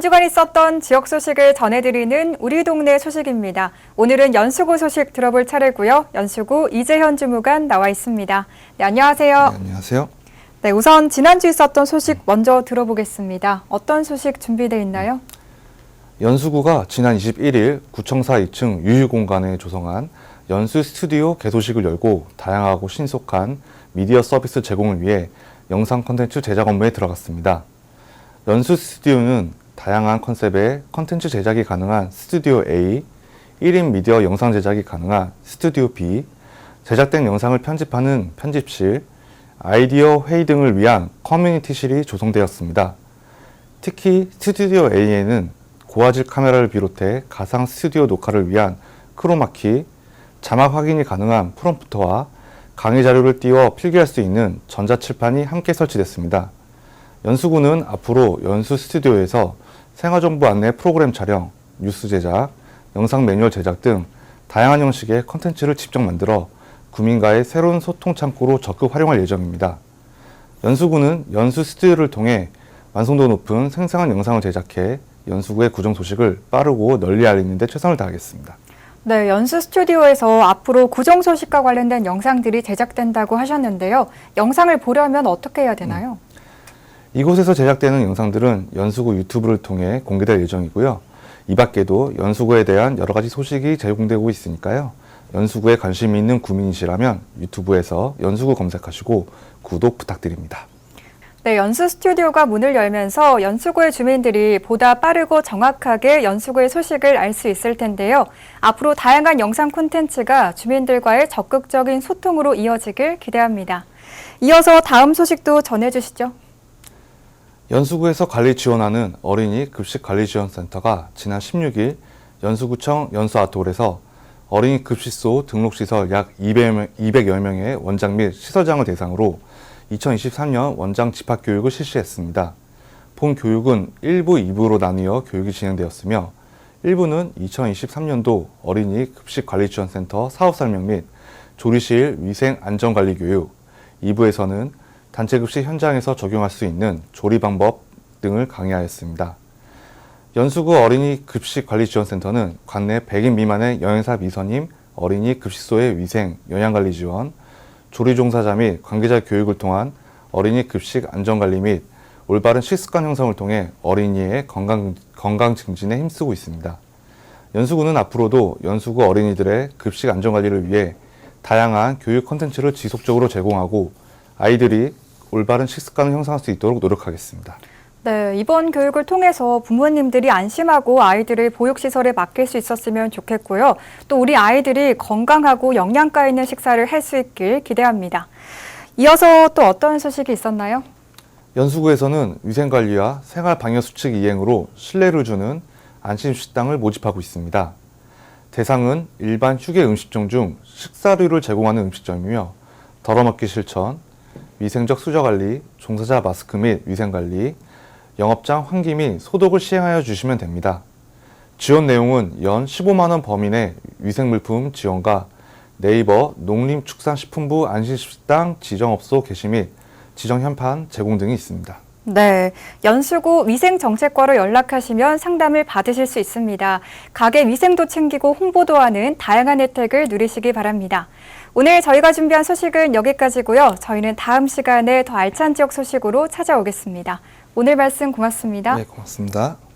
한 주간 있었던 지역 소식을 전해드리는 우리 동네 소식입니다. 오늘은 연수구 소식 들어볼 차례고요. 연수구 이재현 주무관 나와 있습니다. 네, 안녕하세요. 네, 안녕하세요. 네, 우선 지난주 있었던 소식 먼저 들어보겠습니다. 어떤 소식 준비되어 있나요? 연수구가 지난 21일 구청사 2층 유휴공간에 조성한 연수 스튜디오 개소식을 열고 다양하고 신속한 미디어 서비스 제공을 위해 영상 콘텐츠 제작 업무에 들어갔습니다. 연수 스튜디오는 다양한 컨셉의 컨텐츠 제작이 가능한 스튜디오 A, 1인 미디어 영상 제작이 가능한 스튜디오 B, 제작된 영상을 편집하는 편집실, 아이디어 회의 등을 위한 커뮤니티실이 조성되었습니다. 특히 스튜디오 A에는 고화질 카메라를 비롯해 가상 스튜디오 녹화를 위한 크로마키, 자막 확인이 가능한 프롬프터와 강의 자료를 띄워 필기할 수 있는 전자칠판이 함께 설치됐습니다. 연수구는 앞으로 연수 스튜디오에서 생활정보 안내 프로그램 촬영, 뉴스 제작, 영상 매뉴얼 제작 등 다양한 형식의 컨텐츠를 직접 만들어 구민과의 새로운 소통 창구로 적극 활용할 예정입니다. 연수구는 연수 스튜디오를 통해 완성도 높은 생생한 영상을 제작해 연수구의 구정 소식을 빠르고 널리 알리는 데 최선을 다하겠습니다. 네, 연수 스튜디오에서 앞으로 구정 소식과 관련된 영상들이 제작된다고 하셨는데요. 영상을 보려면 어떻게 해야 되나요? 이곳에서 제작되는 영상들은 연수구 유튜브를 통해 공개될 예정이고요. 이 밖에도 연수구에 대한 여러 가지 소식이 제공되고 있으니까요. 연수구에 관심이 있는 구민이시라면 유튜브에서 연수구 검색하시고 구독 부탁드립니다. 네, 연수 스튜디오가 문을 열면서 연수구의 주민들이 보다 빠르고 정확하게 연수구의 소식을 알 수 있을 텐데요. 앞으로 다양한 영상 콘텐츠가 주민들과의 적극적인 소통으로 이어지길 기대합니다. 이어서 다음 소식도 전해주시죠. 연수구에서 관리 지원하는 어린이 급식 관리 지원센터가 지난 16일 연수구청 연수아트홀에서 어린이 급식소 등록시설 약 200여 명의 원장 및 시설장을 대상으로 2023년 원장 집합 교육을 실시했습니다. 본 교육은 1부, 2부로 나뉘어 교육이 진행되었으며 1부는 2023년도 어린이 급식 관리 지원센터 사업 설명 및 조리실 위생 안전 관리 교육, 2부에서는 단체 급식 현장에서 적용할 수 있는 조리 방법 등을 강의하였습니다. 연수구 어린이 급식 관리 지원센터는 관내 100인 미만의 여행사 미선임 어린이 급식소의 위생, 영양관리 지원, 조리 종사자 및 관계자 교육을 통한 어린이 급식 안전관리 및 올바른 식습관 형성을 통해 어린이의 건강, 건강 증진에 힘쓰고 있습니다. 연수구는 앞으로도 연수구 어린이들의 급식 안전관리를 위해 다양한 교육 콘텐츠를 지속적으로 제공하고 아이들이 올바른 식습관을 형성할 수 있도록 노력하겠습니다. 네, 이번 교육을 통해서 부모님들이 안심하고 아이들을 보육시설에 맡길 수 있었으면 좋겠고요. 또 우리 아이들이 건강하고 영양가 있는 식사를 할 수 있길 기대합니다. 이어서 또 어떤 소식이 있었나요? 연수구에서는 위생관리와 생활방역수칙 이행으로 신뢰를 주는 안심식당을 모집하고 있습니다. 대상은 일반 휴게 음식점 중 식사류를 제공하는 음식점이며 덜어먹기 실천, 위생적 수저 관리, 종사자 마스크 및 위생 관리, 영업장 환기 및 소독을 시행하여 주시면 됩니다. 지원 내용은 연 15만 원 범인의 위생물품 지원과 네이버 농림축산식품부 안심식당 지정업소 게시 및 지정 현판 제공 등이 있습니다. 네, 연수구 위생정책과로 연락하시면 상담을 받으실 수 있습니다. 가게 위생도 챙기고 홍보도 하는 다양한 혜택을 누리시기 바랍니다. 오늘 저희가 준비한 소식은 여기까지고요. 저희는 다음 시간에 더 알찬 지역 소식으로 찾아오겠습니다. 오늘 말씀 고맙습니다. 네, 고맙습니다.